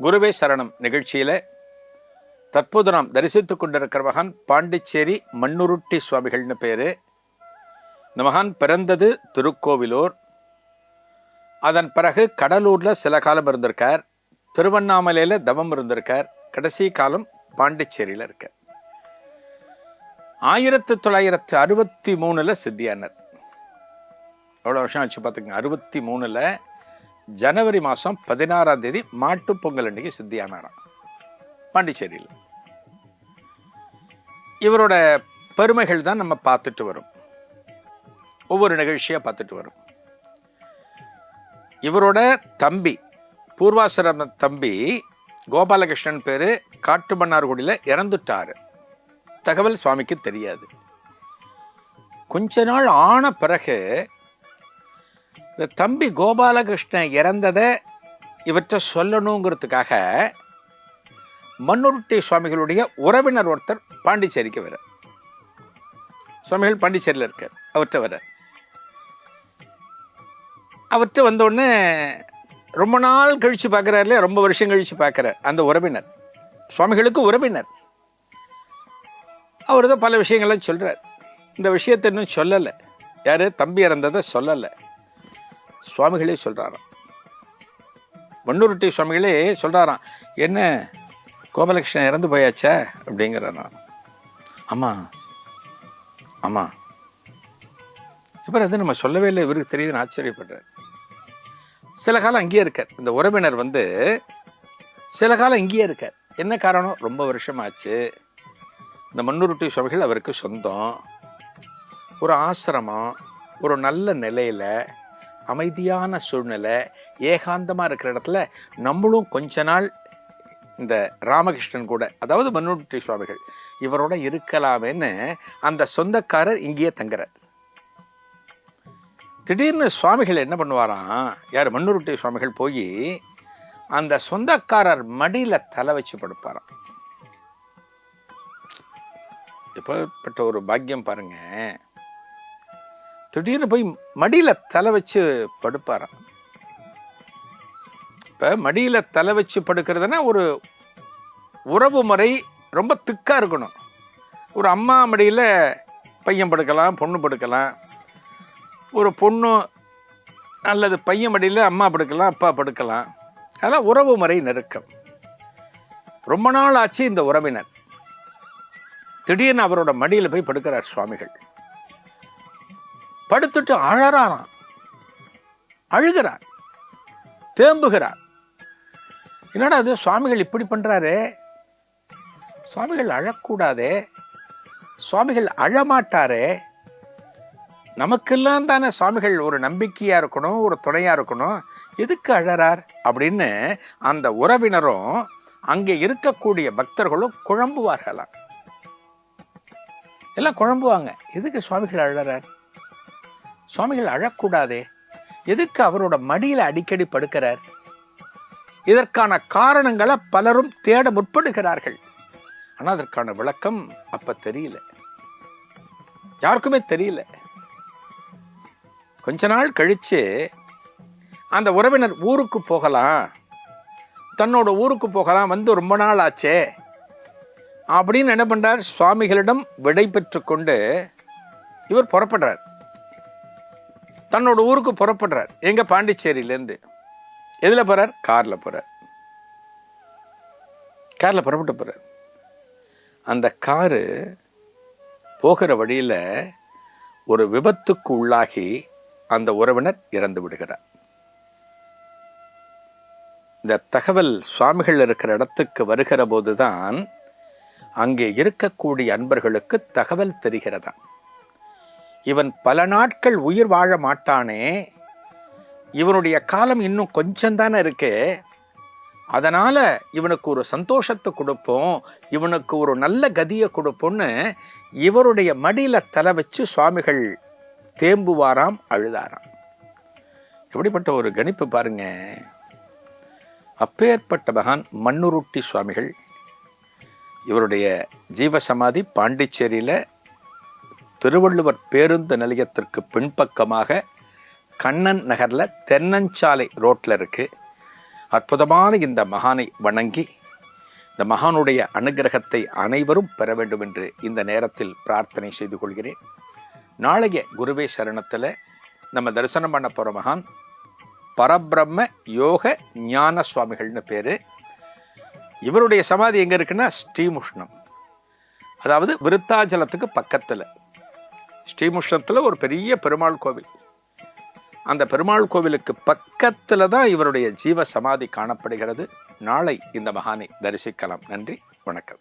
குருவே சரணம். நிகழ்ச்சியில் தற்போது நாம் தரிசித்து கொண்டிருக்கிற மகான் பாண்டிச்சேரி மண்ணுருட்டி சுவாமிகள்னு பேர். இந்த மகான் பிறந்தது திருக்கோவிலூர். அதன் பிறகு கடலூரில் சில காலம் இருந்திருக்கார். திருவண்ணாமலையில் தவம் இருந்திருக்கார். கடைசி காலம் பாண்டிச்சேரியில் இருக்கார். ஆயிரத்தி தொள்ளாயிரத்தி அறுபத்தி மூணில் சித்தியானர். எவ்வளோ வருஷம் ஆச்சு பார்த்துக்கங்க. அறுபத்தி மூணில் ஜனவரி மாதம் பதினாறாம் தேதி மாட்டு பொங்கல் அன்னைக்கு சித்தியானாராம். பாண்டிச்சேரியில். இவரோட பெருமைகள் தான் நம்ம பார்த்துட்டு வரும். ஒவ்வொரு நிகழ்ச்சியாக பார்த்துட்டு வரும். இவரோட தம்பி பூர்வாசிரம தம்பி கோபாலகிருஷ்ணன் பேர் காட்டுமன்னார்குடியில் இறந்துட்டார். தகவல் சுவாமிக்கு தெரியாது. கொஞ்ச நாள் ஆன பிறகு இந்த தம்பி கோபாலகிருஷ்ணன் இறந்ததை இவற்றை சொல்லணுங்கிறதுக்காக மண்ணுருட்டி சுவாமிகளுடைய உறவினர் ஒருத்தர் பாண்டிச்சேரிக்கு வர சுவாமிகள் பாண்டிச்சேரியில் இருக்கார். அவற்றை வர அவர்கிட்ட வந்தோடனே ரொம்ப நாள் கழித்து பார்க்குறாருல ரொம்ப வருஷம் கழித்து பார்க்குறார் அந்த உறவினர். சுவாமிகளுக்கு உறவினர். அவர் தான் பல விஷயங்கள்லாம் சொல்கிறார் இந்த விஷயத்தை இன்னும் சொல்லலை. யார்? தம்பி இறந்ததை சொல்லலை. சுவாமிகளே சொல்கிறாராம் மண்ணூருட்டி சுவாமிகளே சொல்கிறாராம் என்ன கோபலகிருஷ்ணன் இறந்து போயாச்சா? அப்படிங்கிறாராம். ஆமாம் ஆமாம் இப்போ அது நம்ம சொல்லவே இல்லை இவருக்கு தெரியுதுன்னு ஆச்சரியப்படுறேன் சில காலம் அங்கேயே இருக்கார். இந்த உறவினர் வந்து சில காலம் இங்கேயே இருக்கார். என்ன காரணம்? ரொம்ப வருஷமாச்சு. இந்த மண்ணுருட்டி சுவாமிகள் அவருக்கு சொந்தம். ஒரு ஆசிரமம் ஒரு நல்ல நிலையில் அமைதியான சூழ்நிலை ஏகாந்தமாக இருக்கிற இடத்துல நம்மளும் கொஞ்ச நாள் இந்த ராமகிருஷ்ணன் கூட அதாவது மண்ணுருட்டி சுவாமிகள் இவரோட இருக்கலாமேன்னு அந்த சொந்தக்காரர் இங்கேயே தங்குறார். திடீர்னு சுவாமிகள் என்ன பண்ணுவாராம் யார் மன்னுருட்டி சுவாமிகள் போய் அந்த சொந்தக்காரர் மடியில் தலை வச்சு படுப்பாராம். எப்பேற்பட்ட ஒரு பாக்கியம் பாருங்க. திடீர்னு போய் மடியில் தலை வச்சு படுப்பாராம். இப்போ மடியில் தலை வச்சு படுக்கிறதுனா ஒரு உறவு முறை ரொம்ப திக்காக இருக்கணும். ஒரு அம்மா மடியில் பையன் படுக்கலாம் பொண்ணு படுக்கலாம். ஒரு பொண்ணு அல்லது பையன் மடியில் அம்மா படுக்கலாம் அப்பா படுக்கலாம். அதெல்லாம் உறவு முறை நெருக்கம். ரொம்ப நாள் ஆச்சு இந்த உறவினர். திடீர்னு அவரோட மடியில் போய் படுக்கிறார் சுவாமிகள். படுத்துட்டு அழறாராம். அழுகிறார். தேம்புகிறார். என்னடா அது சுவாமிகள் இப்படி பண்ணுறாரு சுவாமிகள் அழக்கூடாதே? சுவாமிகள் அழமாட்டாரே? நமக்கெல்லாம் தானே சுவாமிகள் ஒரு நம்பிக்கையாக இருக்கணும் ஒரு துணையாக இருக்கணும். எதுக்கு அழறார்? அப்படின்னு அந்த உறவினரும் அங்கே இருக்கக்கூடிய பக்தர்களும் குழம்புவார்களாம். எல்லாம் குழம்புவாங்க. எதுக்கு சுவாமிகள் அழறார்? சுவாமிகள் அழக்கூடாதே. எதுக்கு அவரோட மடியில் அடிக்கடி படுக்கிறார்? இதற்கான காரணங்களை பலரும் தேட முற்படுகிறார்கள். ஆனால் அதற்கான விளக்கம் அப்போ தெரியல. யாருக்குமே தெரியல. கொஞ்ச நாள் கழித்து அந்த உறவினர் ஊருக்கு போகலாம். தன்னோட ஊருக்கு போகலாம் வந்து ரொம்ப நாள் ஆச்சே. அப்படின்னு என்ன பண்ணுறார் சுவாமிகளிடம் விடை பெற்று கொண்டு இவர் புறப்படுறார். தன்னோட ஊருக்கு புறப்படுறார். எங்க பாண்டிச்சேரியிலேருந்து. எதில் போறார்? காரில் போறார். காரில் புறப்பட்டு போறார். அந்த காரு போகிற வழியில் ஒரு விபத்துக்கு உள்ளாகி அந்த உறவினர் இறந்து விடுகிறார். இந்த தகவல் சுவாமிகள் இருக்கிற இடத்துக்கு வருகிற போதுதான் அங்கே இருக்கக்கூடிய அன்பர்களுக்கு தகவல் தெரிகிறதா இவன் பல நாட்கள் உயிர் வாழ மாட்டானே. இவனுடைய காலம் இன்னும் கொஞ்சம் தானே இருக்கு. அதனால் இவனுக்கு ஒரு சந்தோஷத்தை கொடுப்போம் இவனுக்கு ஒரு நல்ல கதியை கொடுப்போம்னு இவருடைய மடியில் தலை வச்சு சுவாமிகள் தேம்புவாராம் அழுதாராம். எப்படிப்பட்ட ஒரு கணிப்பு பாருங்க. அப்பேற்பட்ட மகான் மண்ணுருட்டி சுவாமிகள் இவருடைய ஜீவசமாதி பாண்டிச்சேரியில் திருவள்ளுவர் பேருந்து நிலையத்திற்கு பின்பக்கமாக கண்ணன் நகரில் தென்னஞ்சாலை ரோட்டில் இருக்குது அற்புதமான இந்த மகானை வணங்கி இந்த மகானுடைய அனுகிரகத்தை அனைவரும் பெற வேண்டும் என்று இந்த நேரத்தில் பிரார்த்தனை செய்து கொள்கிறேன். நாளைய குருவே சரணத்தில் நம்ம தரிசனம் பண்ண போகிற மகான் பரபிரம்ம யோக ஞான சுவாமிகள்னு பேர். இவருடைய சமாதி எங்கே இருக்குன்னா ஸ்ரீமுஷ்ணம் அதாவது விருத்தாச்சலத்துக்கு பக்கத்தில். ஸ்ரீமுஷ்ணத்தில் ஒரு பெரிய பெருமாள் கோவில். அந்த பெருமாள் கோவிலுக்கு பக்கத்தில் தான் இவருடைய ஜீவ சமாதி காணப்படுகிறது. நாளை இந்த மகானை தரிசிக்கலாம். நன்றி வணக்கம்.